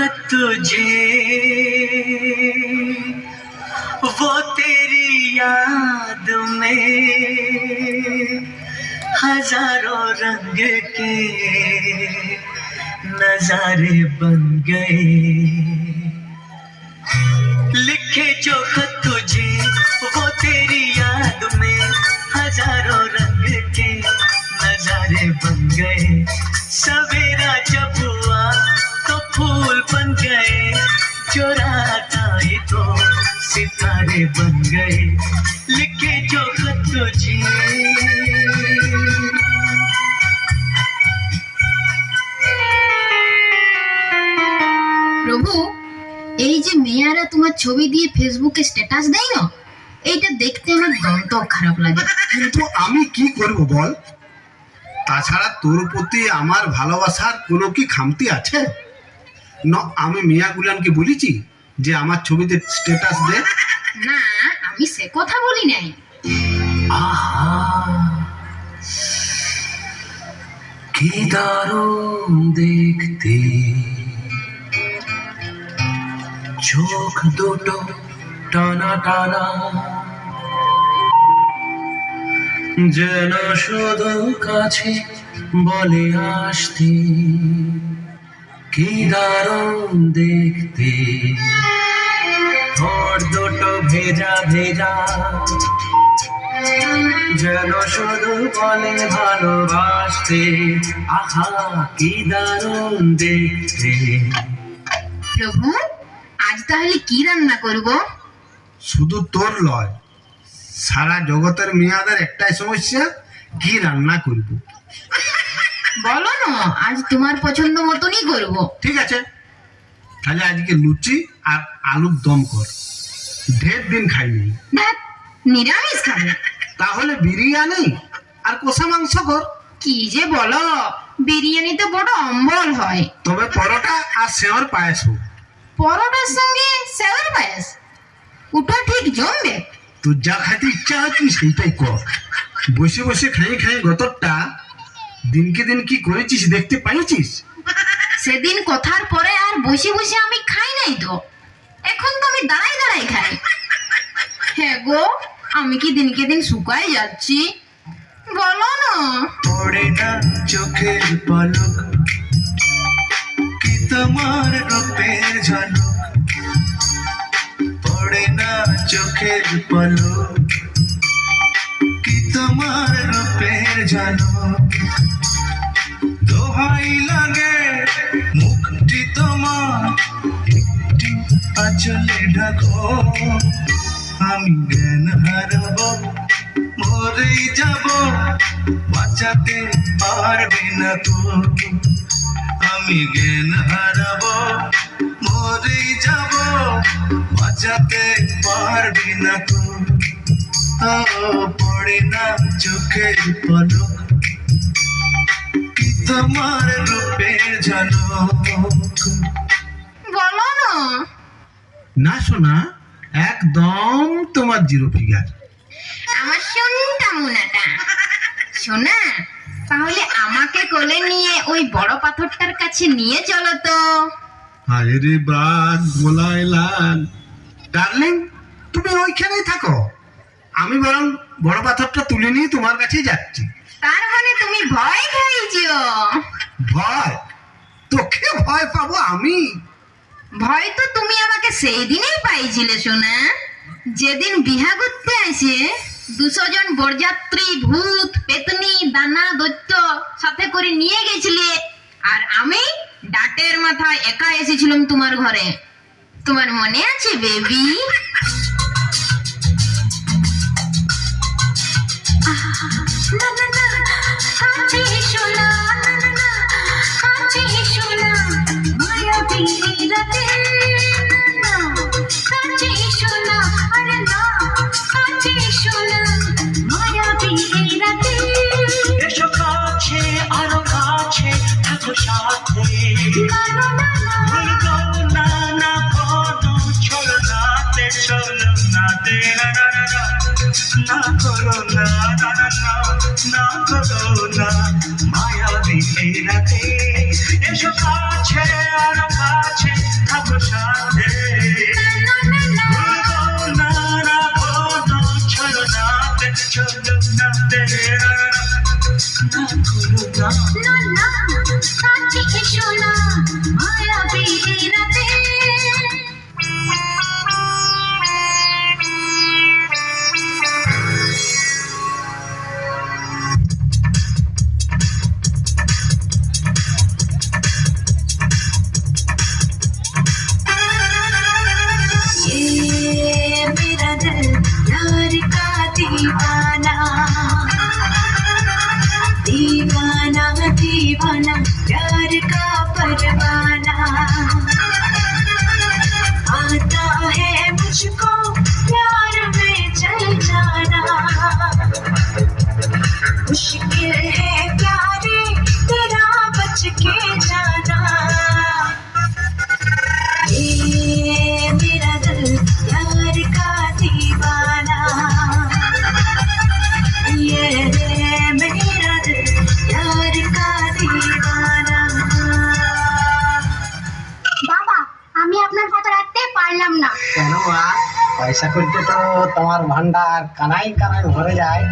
तुझे। वो तेरी याद में हज़ारों रंग के नजारे बन गए। लिखे जो खत तुझे, वो तेरी याद में हज़ारों रंग के नजारे बन गए। सवेरा ছবি ফেসবুকে স্ট্যাটাস দেয় না? এইটা দেখতে আমার দন্ত খারাপ লাগে। কিন্তু আমি কি করব বল? তাছাড়া তোর প্রতি আমার ভালোবাসার কোনো কি খামতি আছে? ন আমি মিয়া গুলানকে বলেছি যে আমার ছবিতে স্ট্যাটাস দে। না আমি সে কথা বলি নাই। আহা। কি দারুণ দেখতে। চোখ দুটো টানা টানা। যেন শুধু কাছে বলে আসতে, কি দারুণ দেখতে। ঠোঁট দুটো ভেজা ভেজা। যেন শুধু বলে ভালোবাসতে, আহা, কি দারুণ দেখতে। প্রভু? আজ তাহলে কি রান্না করব? শুধু তোর লয়। সারা জগতের মেয়াদের একটাই সমস্যা কি রান্না করব? বলো না আজ তোমার পছন্দ মতনই করব। ঠিক আছে। তাহলে আজকে লুচি আর আলুর দম কর। ঢের দিন খাইনি। নিরামিষ খাবে। তাহলে বিরিয়ানি আর কষা মাংস কর। কি যে বলো বিরিয়ানি তো বড় অম্বল হয়। তবে পরোটা আর সেওর পায়েস হোক। পরোটার সঙ্গে সেওয়ার পায়েস। ওটা ঠিক জমবে। তোর যা খাইতে ইচ্ছা হয় তুই সেইটাই কর। বসে বসে খাই খাই গতরটা দিনকে দিন কি করেছিস দেখতে পাইছিস সেদিন কথার পরে আর বসে বসে আমি খাই নাই তো। এখন তো আমি দাঁড়াই দাঁড়াই খাই। হ্যাঁ গো আমি কি দিনকে দিন শুকাই যাচ্ছি? বলো না। পড়ে না চোখের পলক। তোমার রূপের ঝলক। পড়ে না চোখের পলক। কি তোমার রূপের ঝলক? দোহাই লাগে মুখটি তোমার, একটু আচলে ঢাকো। আমি জ্ঞান হারাবো, মরেই যাব, বাঁচাতে পারবে না তো। আমি জ্ঞান হারাবো মরেই যাব বাঁচাতে পারবে না তো। পড়ে না চোখের পলক। কি তোমার রূপের ঝলক? বলো না। না শোনা একদম তোমার জিরো ফিগার। আমার শোনটা মুনাটা। শোনা তাহলে আমাকে কোলে নিয়ে ওই বড় পাথরটার কাছে নিয়ে চলো তো। আরে রে বাঘ গোলায় লাল। ডার্লিং তুমি ওইখানেই থাকো। আমি বরং বড় পাথরটা তুলে নিয়ে তোমার কাছেই যাচ্ছি। তার মানে তুমি ভয় খাইছো? ভয়? তোকে ভয় পাবো আমি? ভয় তো তুমি আমাকে সেই দিনেই পাইছিলে সোনা। যেদিন বিহা করতে আসে দুশো জন বরযাত্রী ভূত পেতনি দানা দৈত্য সাথে করে নিয়ে গেছিলে আর আমি ডাটের মাথায় একা এসেছিলাম তোমার ঘরে তোমার মনে আছে বেবি না না না কাছে না না না কাছে মায়াবী রাতে না না না কাছে এসো না মায়া রাতে তোমার ভান্ডার কানাই কানাই ভরে যায়।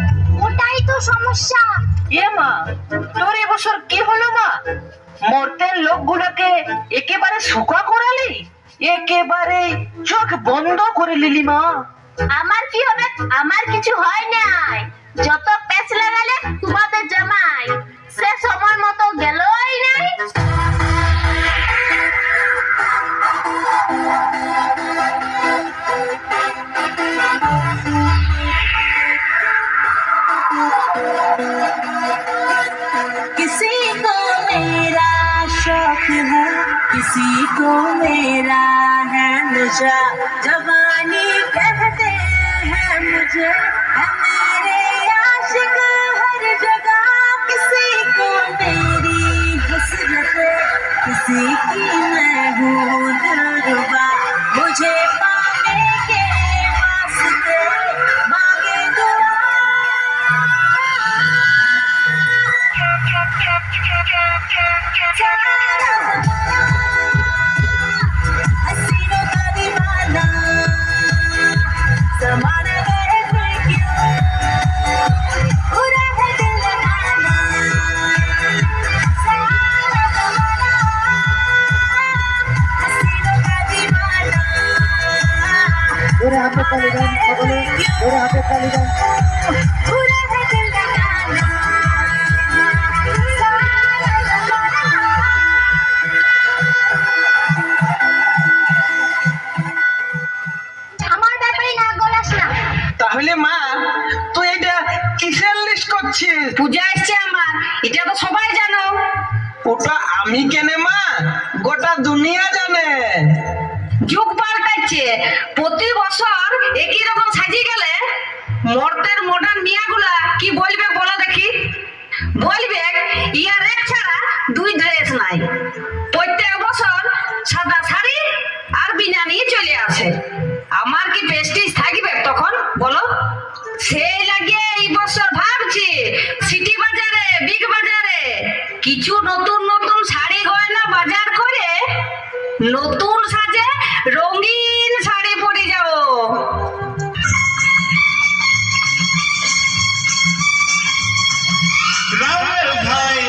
ওটাই তো সমস্যা। এ মা তোর এবছর কি হলো মা? মর্তের লোকগুলোকে একেবারে শুকা করালি? একেবারে চোখ বন্ধ করে লিলি মা। আমার কি হবে? আমার কিছু হয় নাই। যত পেছ লাগালে তোমাদের জামাই। সে সময় মতো গেলই নাই। किसी को मेरा शौक है, किसी को मेरा है नशा जवानी कहते हैं मुझे है मेरे आशिक हर जगह। किसी को मेरी हसरत, किसी की मैं हूँ दिलरुबा मुझे করছিস পূজা আসছে আমার এটা তো সবাই জানো। ওটা আমি কেনে মা? গোটা দুনিয়া জানে। যুগ পার পাল্টাচ্ছে প্রতি বছর একই রকম সাজি গেলে মর্তের মডার্ন মিয়াগুলা কি বলবে বলো দেখি? বলবে? কিছু নতুন নতুন শাড়ি গয়না বাজার করে নতুন সাজে রঙিন শাড়ি পরে যাও। ভাই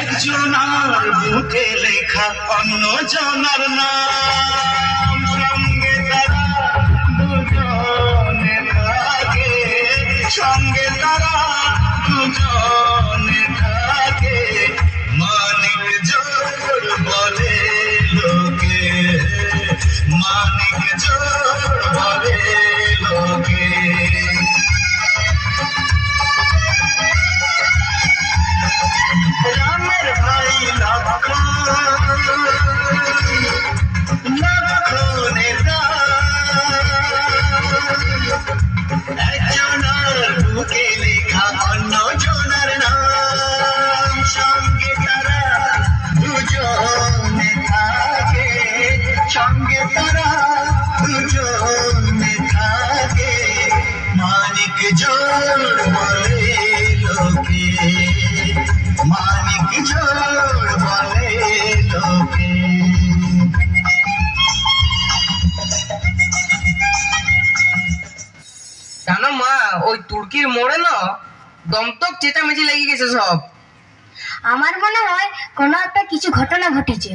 একজনার বুকে লেখা অন্য জনার নাম। তারা দুজনে থাকে। মানিক জোর বলে লোকে। মানিক জোর বলে লোকে। জানো মা ওই তুর্কির মোড়ে না দমতক চেঁচামেচি লেগে গেছে সব। আমার মনে হয় কোনো একটা কিছু ঘটনা ঘটেছে।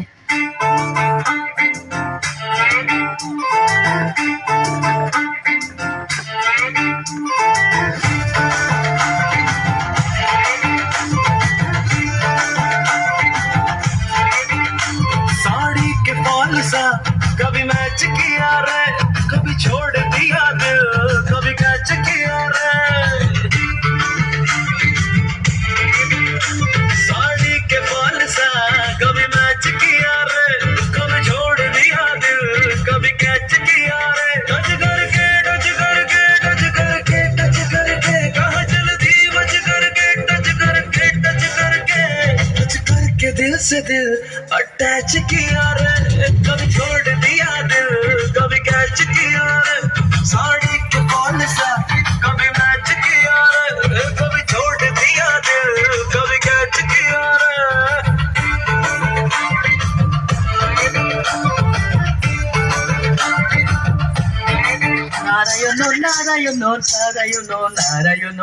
Thank you. से दिल अटैच किया रे, कभी छोड़ दिया दिल, कभी कैच किया रे। साड़ी के बाल से कभी मैच किया रे, कभी छोड़ दिया दिल, कभी कैच किया रे। नारायण नारायण नारायण नारायण,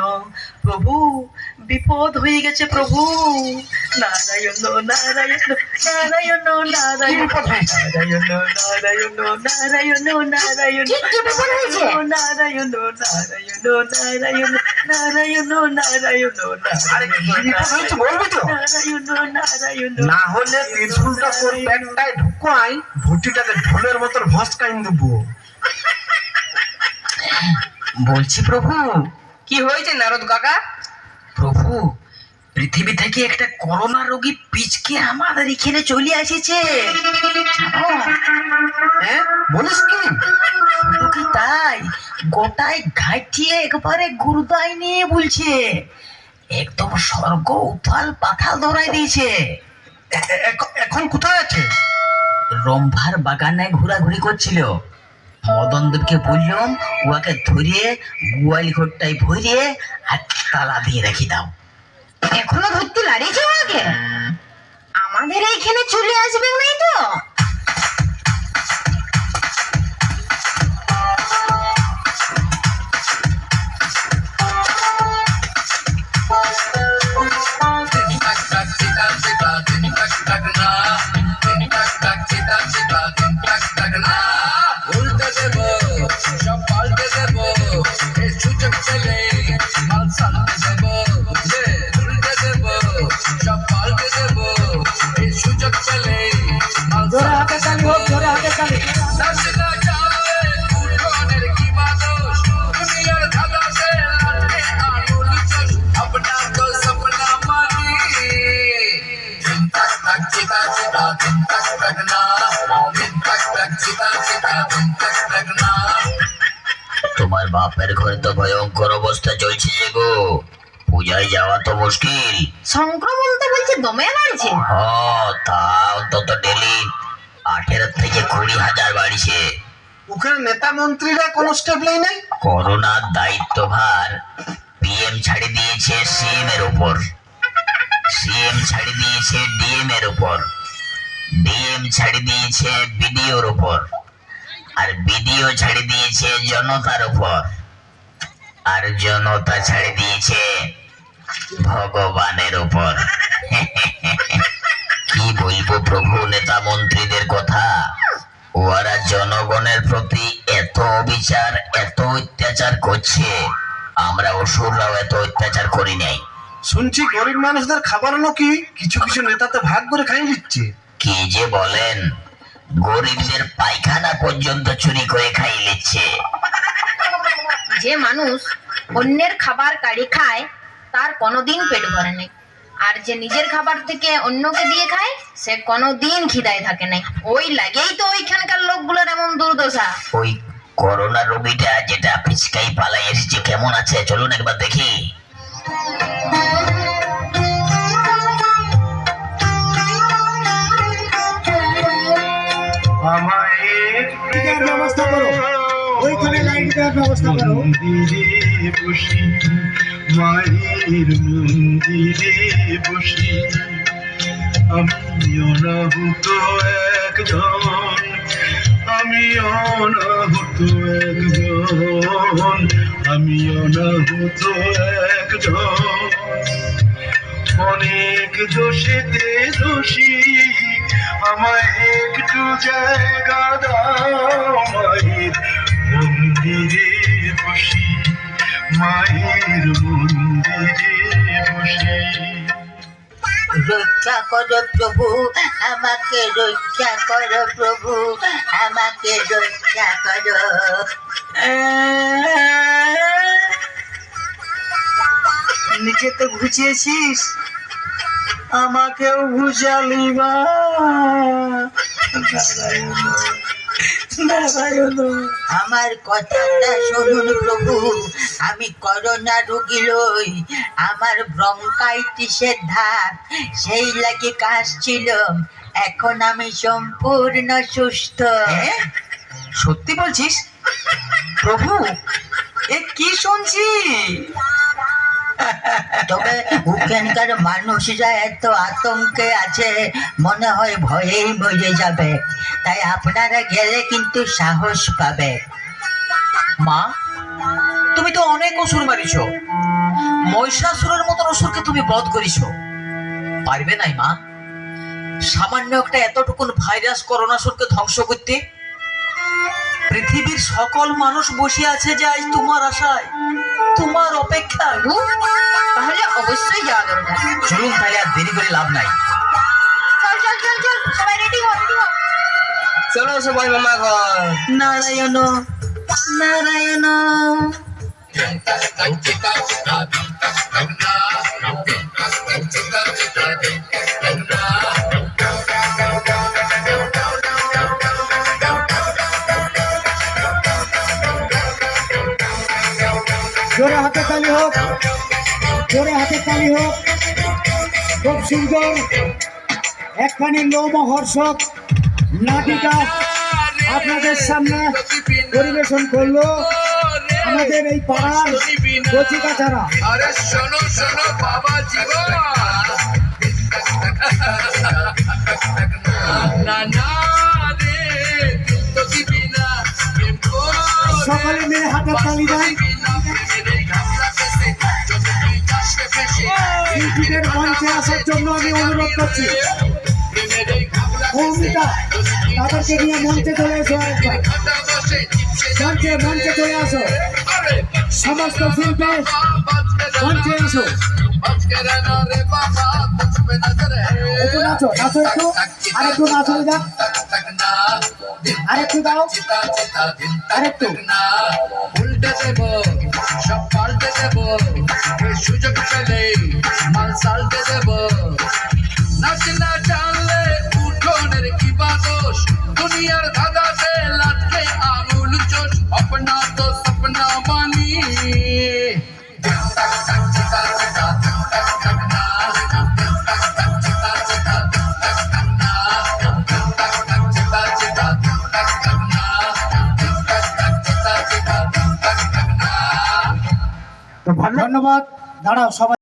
प्रभु বিপদ হয়ে গেছে প্রভু। নারায়ণ নারায়ণ নারায়ণ নারায়ণ। নারায়ণ নারায়ণ নারায়ণ নারায়ণ কি কি বিপদ হয়েছে? নারায়ণ নারায়ণ নারায়ণ নারায়ণ নারায়ণ আরে কি বিপদ হয়েছে বলবি তো? নারায়ণ নারায়ণ। না হলে ত্রিশুলটা তোর প্যান্টটায় ঢুকাই ভুটিটাকে ঢোলের মতন ভস্কাইন দেবো। বলছি প্রভু কি হয়েছে নারদ কাকা? প্রভু পৃথিবী থেকে একটা করোনা রোগী পিচকে আমাদের এখানে চলে এসেছে। হ্যাঁ? বলিস কি? কি তাই? গোটায় ঘাটিয়ে একবারে গুরুদায় নিয়ে বলছে। একদম স্বর্গ উথাল পাথাল দৌড়াই দিয়েছে। এখন কোথায় আছে? রম্ভার বাগানে ঘোরাঘুরি করছিল। মদন দেবকে বললাম উহাকে ধরিয়ে গোয়াল ঘরটায় ভরিয়ে আর তালা দিয়ে রাখি দাও। এখনও ধরতে লাড়িয়েছে ওকে আমাদের এইখানে চলে আসবে নাই তো? তোমার বাপের ঘরে তো ভয়ঙ্কর অবস্থা চলছে গো। পূজায় যাওয়া তো মুশকিল। সংক্রমণ তো বলছে দমে বাড়ছে হ তা অন্তত ডেলি আঠেরো থেকে কুড়ি হাজার বাড়িছে। ওখানে নেতা মন্ত্রীরা কোনো স্টেপ নেই নাই? করোনার দায়িত্বভার পিএম ছাড়ি দিয়েছে সিএম এর উপর। সিএম ছাড়ি দিয়েছে ডিএম এর উপর। ডিএম ছাড়ি দিয়েছে বিডিওর উপর আর বিডিও ছাড়ি দিয়েছে, জনতার উপর। আর জনতা ছাড়ি দিয়েছে ভগবানের উপর। কি বলব প্রভু নেতা মন্ত্রীদের কথা? ওরা জনগণের প্রতি এত অবিচার, এত অত্যাচার করছে। আমরা অসুররাও এত অত্যাচার করি নাই। শুনছি গরিব মানুষদের খাবার নাকি কিছু কিছু নেতাতে ভাগ করে খাই দিচ্ছে। কি যে বলেন? গরিবদের পায়খানা পর্যন্ত চুরি করে খাই নিচ্ছে। যে মানুষ অন্যের খাবার কাড়ি খায় তার কোনোদিন পেট ভরে নেই। আর যে নিজের খাবার থেকে অন্যকে দিয়ে খায় সে কোনোদিন খিদায় থাকে নাই। ওই লাগেই তো ওইখানকার লোকগুলোর এমন দুর্দশা। ওই করোনা রোগীটা যেটা পিচকাই পালাই এসেছে কেমন আছে? চলুন একবার দেখি। ব্যবস্থা করো। ওইখানে লাইট দেওয়ার ব্যবস্থা করো। মায়ের মন্দিরে বসি। আমি অনাহুত একজন আমি অনাহুত একজন আমি একজন অনেক দোষেতে দোষী। আমায় একটু জায়গা দাও মায়ের মন্দিরে বসি মায়ের মন্দিরে বসি। রক্ষা করো প্রভু আমাকে রক্ষা করো প্রভু আমাকে রক্ষা করো। নিজে তো ঘুচিয়েছিস? আমাকেও ঘুচালি বা আমার কথাটা শুনুন প্রভু আমি করোনা রুগী লই আমার ব্রঙ্কাইটিসের ধাপ সেই লাগে কাশছিল এখন আমি সম্পূর্ণ সুস্থ। সত্যি বলছিস? প্রভু এ কি শুনছি? তবে ওখানকার মানুষরা এত আতঙ্কে আছে, মনে হয় ভয়েই মরে যাবে। তাই আপনারা গেলে কিন্তু সাহস পাবে। মা, তুমি তো অনেক অসুর মারিছ। মহিষাসুরের মতন অসুরকে তুমি বধ করিছ। পারবে নাই মা। সামান্য একটা এতটুকুন ভাইরাস করোনাসুরকে ধ্বংস করতে। পৃথিবীর সকল মানুষ বসে আছে যে আজ তোমার আশায়। তোমার অপেক্ষা তাহলে অবশ্যই যাওয়া দরকার চলুন তাহলে আর দেরি করে লাভ নাই চল চল চল চল সবাই রেডি হো রেডি হো চলো সবাই মামা ঘর নারায়ণ নারায়ণ তালি হোক খুব সুন্দর। একখানি লোমহর্ষক নাটিকা আপনাদের সামনে পরিবেশন করল আমাদের এই পাড়ার কচিকাচারা আরে শোনো শোনো বাবা জীবন। সকলে মিলে হাতের তালি দেন। শিল্পীদের মঞ্চে আসার জন্য আমি অনুরোধ করছি। মৌমিতা তাদেরকে নিয়ে মঞ্চে চলে এসো মঞ্চে মঞ্চে চলে আসো। সমস্ত শিল্পী মঞ্চে এসো। একটু একটু। আরেকটু নাচো যাক আরেকটু দাও। আরেকটু উল্টে দেব। দেব। এই সুযোগ পেলে মাল সালতে দেব। নাচ না জানলে উঠোনের কি বাদশ? দুনিয়ার ধাঁধাতে ধন্যবাদ। দাঁড়াও সবাই